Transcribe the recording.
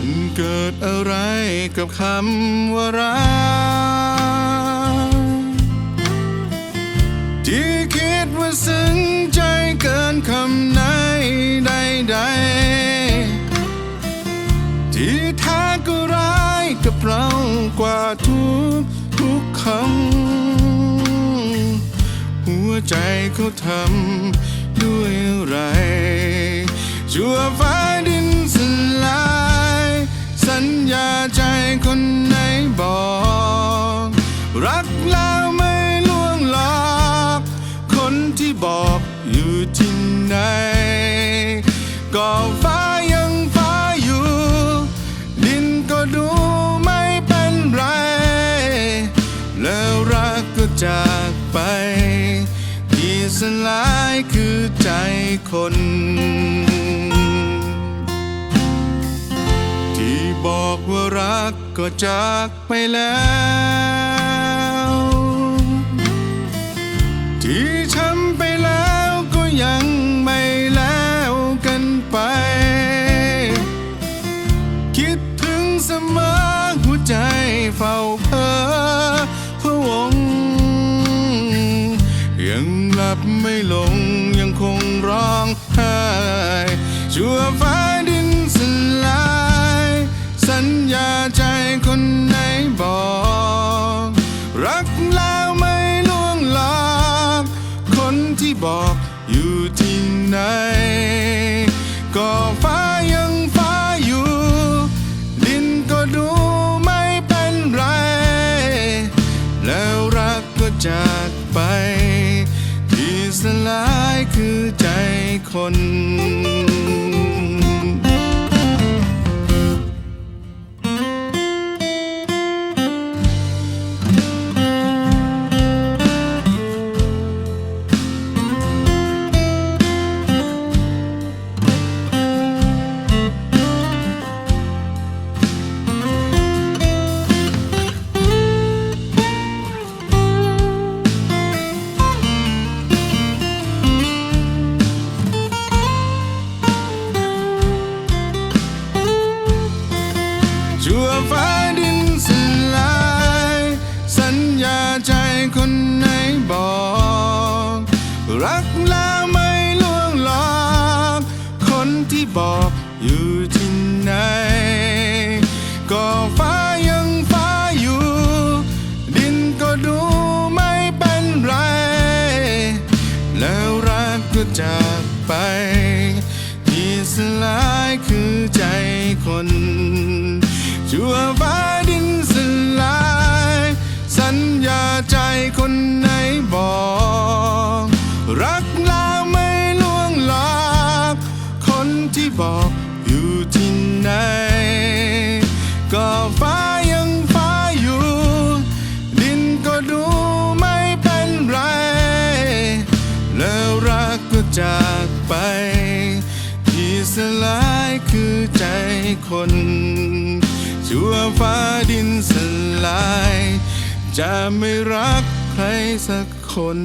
มันเกิดอะไรกับคำว่ารักที่คิดว่าซึ้งใจเกินคำไหนใดๆที่แท้ก็ร้ายกับเรากว่าทุกทุกคำหัวใจเขาทำด้วยอะไรชั่วฟ้าดินสลาย สัญญาใจคนไหนบอก รักแล้วไม่ล่วงหลอกคนที่บอกอยู่ที่ไหนก็ฟ้ายังฟ้าอยู่ ดินก็ดูไม่เป็นไร แล้วรักก็จากไป ที่สลายคือใจคน กก็จากไปแล้ว ที่ช้ำไปแล้วก็ยังไม่แล้วกันไป คิดถึงเสมอหัวใจเฝ้าเพ้อพะวง ยังหลับไม่ลงยังคงร้องไห้ชั่วฟ้าดินสลาย ที่บอกอยู่ที่ไหน ก็ฟ้ายังฟ้าอยู่ ดินก็ดูไม่เป็นไร แล้วรักก็จากไป ที่สลายคือใจคน ฟ้าดินสลาย สัญญาใจคนไหนบอก รักแล้วไม่ล่วงหลอกคนที่บอกอยู่ที่ไหน ก็ฟ้ายังฟ้าอยู่ ดินก็ดูไม่เป็นไร แล้วรักก็จากไป ที่สลายคือใจคน รักแล้วไม่ล่วงหลอกคนที่บอกอยู่ที่ไหน ก็ฟ้ายังฟ้าอยู่ ดินก็ดูไม่เป็นไร แล้วรักก็จากไป ที่สลายคือใจคนชั่วฟ้าดินสลาย จะไม่รักใครสักคน